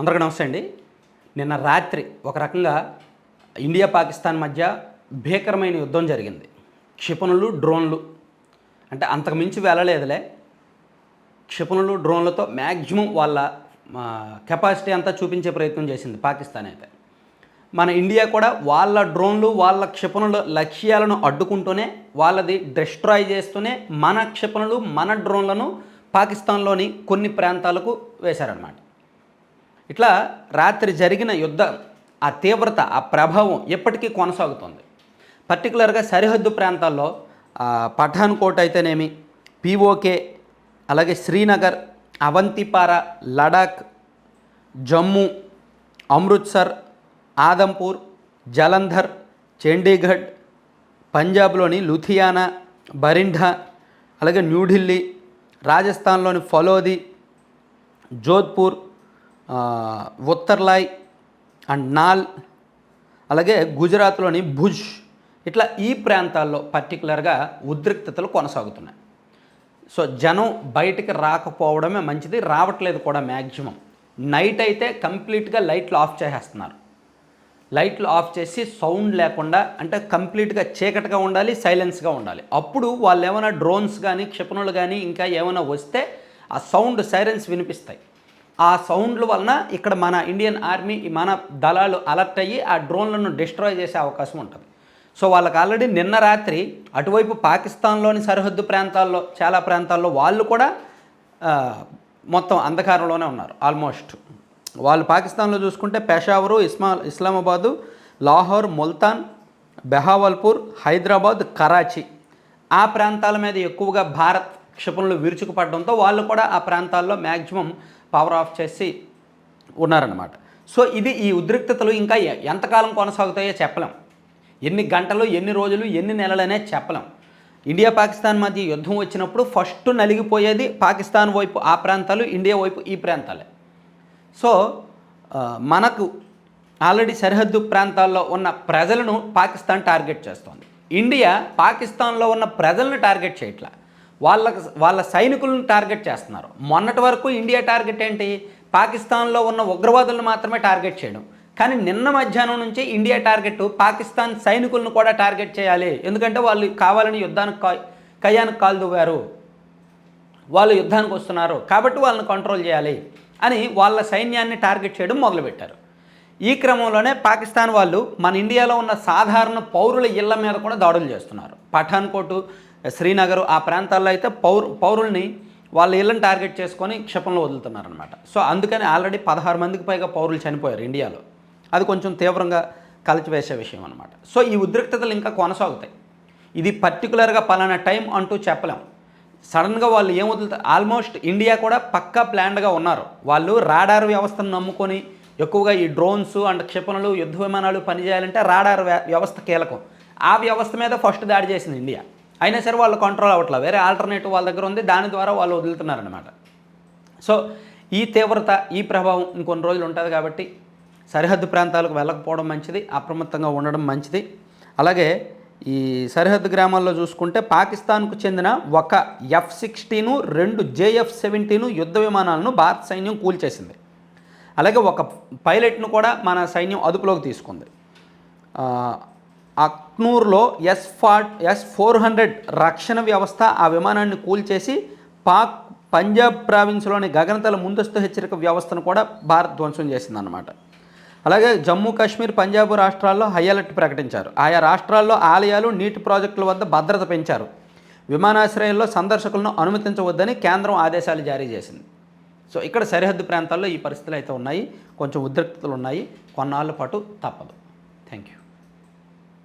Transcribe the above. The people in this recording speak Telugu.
అందరికీ నమస్తే అండి. నిన్న రాత్రి ఒక రకంగా ఇండియా పాకిస్తాన్ మధ్య భీకరమైన యుద్ధం జరిగింది. క్షిపణులు డ్రోన్లు. అంటే అంతకు మించి వెళ్ళలేదులే. క్షిపణులు డ్రోన్లతో మ్యాక్సిమం వాళ్ళ కెపాసిటీ అంతా చూపించే ప్రయత్నం చేసింది పాకిస్తాన్ అయితే. మన ఇండియా కూడా వాళ్ళ డ్రోన్లు వాళ్ళ క్షిపణుల లక్ష్యాలను అడ్డుకుంటూనే వాళ్ళది డిస్ట్రాయ్ చేస్తూనే మన క్షిపణులు మన డ్రోన్లను పాకిస్తాన్లోని కొన్ని ప్రాంతాలకు వేశారన్నమాట. ఇట్లా రాత్రి జరిగిన యుద్ధం ఆ తీవ్రత ఆ ప్రభావం ఎప్పటికీ కొనసాగుతుంది. పర్టికులర్గా సరిహద్దు ప్రాంతాల్లో పఠాన్ పఠాన్కోట్ అయితేనేమి పిఓకే అలాగే శ్రీనగర్ అవంతిపార లడాక్ జమ్మూ అమృత్సర్ ఆదంపూర్ జలంధర్ చండీగఢ్ పంజాబ్లోని లుథియానా బరిండా అలాగే న్యూఢిల్లీ రాజస్థాన్లోని ఫలోది జోధ్పూర్ ఉత్తర్లాయ్ అండ్ నాల్ అలాగే గుజరాత్లోని భుజ్. ఇట్లా ఈ ప్రాంతాల్లో పర్టికులర్గా ఉద్రిక్తతలు కొనసాగుతున్నాయి. సో జనం బయటికి రాకపోవడమే మంచిది రావట్లేదు కూడా మ్యాక్సిమం నైట్ అయితే కంప్లీట్గా లైట్లు ఆఫ్ చేసేస్తున్నారు. లైట్లు ఆఫ్ చేసి సౌండ్ లేకుండా అంటే కంప్లీట్గా చీకటిగా ఉండాలి సైలెన్స్గా ఉండాలి. అప్పుడు వాళ్ళు ఏమైనా డ్రోన్స్ కానీ క్షిపణులు కానీ ఇంకా ఏమైనా వస్తే ఆ సౌండ్ సైలెన్స్ వినిపిస్తాయి. ఆ సౌండ్ల వలన ఇక్కడ మన ఇండియన్ ఆర్మీ మన దళాలు అలర్ట్ అయ్యి ఆ డ్రోన్లను డిస్ట్రాయ్ చేసే అవకాశం ఉంటుంది. సో వాళ్ళకి ఆల్రెడీ నిన్న రాత్రి అటువైపు పాకిస్తాన్లోని సరిహద్దు ప్రాంతాల్లో చాలా ప్రాంతాల్లో వాళ్ళు కూడా మొత్తం అంధకారంలోనే ఉన్నారు ఆల్మోస్ట్. వాళ్ళు పాకిస్తాన్లో చూసుకుంటే పెషావరు ఇస్మా ఇస్లామాబాదు లాహోర్ ముల్తాన్ బెహావల్పూర్ హైదరాబాద్ కరాచీ. ఆ ప్రాంతాల మీద ఎక్కువగా భారత్ క్షిపణులు విరుచుకుపడడంతో వాళ్ళు కూడా ఆ ప్రాంతాల్లో మ్యాక్సిమం పవర్ ఆఫ్ చేసి ఉన్నారన్నమాట. సో ఇది ఈ ఉద్రిక్తతలు ఇంకా ఎంతకాలం కొనసాగుతాయో చెప్పలేం. ఎన్ని గంటలు ఎన్ని రోజులు ఎన్ని నెలలనే చెప్పలేం. ఇండియా పాకిస్తాన్ మధ్య యుద్ధం వచ్చినప్పుడు ఫస్ట్ నలిగిపోయేది పాకిస్తాన్ వైపు ఆ ప్రాంతాలు ఇండియా వైపు ఈ ప్రాంతాలే. సో మనకు ఆల్రెడీ సరిహద్దు ప్రాంతాల్లో ఉన్న ప్రజలను పాకిస్తాన్ టార్గెట్ చేస్తోంది. ఇండియా పాకిస్తాన్లో ఉన్న ప్రజలను టార్గెట్ చేయట్లా. వాళ్ళ వాళ్ళ సైనికులను టార్గెట్ చేస్తున్నారు. మొన్నటి వరకు ఇండియా టార్గెట్ ఏంటి? పాకిస్తాన్లో ఉన్న ఉగ్రవాదులను మాత్రమే టార్గెట్ చేయడం. కానీ నిన్న మధ్యాహ్నం నుంచి ఇండియా టార్గెట్ పాకిస్తాన్ సైనికులను కూడా టార్గెట్ చేయాలి. ఎందుకంటే వాళ్ళు కావాలని యుద్ధానికి కా- కయ్యానికి కాలు దువ్వారు. వాళ్ళు యుద్ధానికి వస్తున్నారు. కాబట్టి వాళ్ళని కంట్రోల్ చేయాలి అని వాళ్ళ సైన్యాన్ని టార్గెట్ చేయడం మొదలుపెట్టారు. ఈ క్రమంలోనే పాకిస్తాన్ వాళ్ళు మన ఇండియాలో ఉన్న సాధారణ పౌరుల ఇళ్ళ మీద కూడా దాడులు చేస్తున్నారు. పఠాన్కోటు శ్రీనగర్ ఆ ప్రాంతాల్లో అయితే పౌరు పౌరుల్ని వాళ్ళ ఇళ్ళని టార్గెట్ చేసుకొని క్షిపణులు వదులుతున్నారనమాట సో అందుకని ఆల్రెడీ పదహారు మందికి పైగా పౌరులు చనిపోయారు ఇండియాలో. అది కొంచెం తీవ్రంగా కలిచివేసే విషయం అనమాట సో ఈ ఉద్రిక్తతలు ఇంకా కొనసాగుతాయి. ఇది పర్టికులర్గా పలానా టైం అంటూ చెప్పలేం. సడన్గా వాళ్ళు ఏం వదులుతారు ఆల్మోస్ట్ ఇండియా కూడా పక్కా ప్లాన్డ్గా ఉన్నారు. వాళ్ళు రాడార్ వ్యవస్థను నమ్ముకొని ఎక్కువగా ఈ డ్రోన్స్ అండ్ క్షిపణులు యుద్ధ విమానాలు పనిచేయాలంటే రాడార్ వ్య- వ్యవస్థ కీలకం. ఆ వ్యవస్థ మీద ఫస్ట్ దాడి చేసింది ఇండియా. అయినా సరే వాళ్ళు కంట్రోల్ అవ్వట్లేదు. వేరే ఆల్టర్నేటివ్ వాళ్ళ దగ్గర ఉంది. దాని ద్వారా వాళ్ళు వదులుతున్నారనమాట సో ఈ తీవ్రత ఈ ప్రభావం ఇంకొన్ని రోజులు ఉంటుంది కాబట్టి సరిహద్దు ప్రాంతాలకు వెళ్ళకపోవడం మంచిది. అప్రమత్తంగా ఉండడం మంచిది. అలాగే ఈ సరిహద్దు గ్రామాల్లో చూసుకుంటే పాకిస్తాన్కు చెందిన ఒక ఎఫ్ సిక్స్టీను రెండు జేఎఫ్ సెవెంటీను యుద్ధ విమానాలను భారత సైన్యం కూల్చేసింది. అలాగే ఒక పైలట్ను కూడా మన సైన్యం అదుపులోకి తీసుకుంది. అక్నూర్లో S four S four hundred రక్షణ వ్యవస్థ ఆ విమానాన్ని కూల్చేసి పాక్ పంజాబ్ ప్రావిన్స్లోని గగనతల ముందస్తు హెచ్చరిక వ్యవస్థను కూడా భారత్ ధ్వంసం చేసిందన్నమాట. అలాగే జమ్మూ కాశ్మీర్ పంజాబ్ రాష్ట్రాల్లో హై అలర్ట్ ప్రకటించారు. ఆయా రాష్ట్రాల్లో ఆలయాలు నీటి ప్రాజెక్టుల వద్ద భద్రత పెంచారు. విమానాశ్రయంలో సందర్శకులను అనుమతించవద్దని కేంద్రం ఆదేశాలు జారీ చేసింది. సో ఇక్కడ సరిహద్దు ప్రాంతాల్లో ఈ పరిస్థితులు అయితే ఉన్నాయి. కొంచెం ఉద్రిక్తతలు ఉన్నాయి. కొన్నాళ్ళ పాటు తప్పదు. Thank you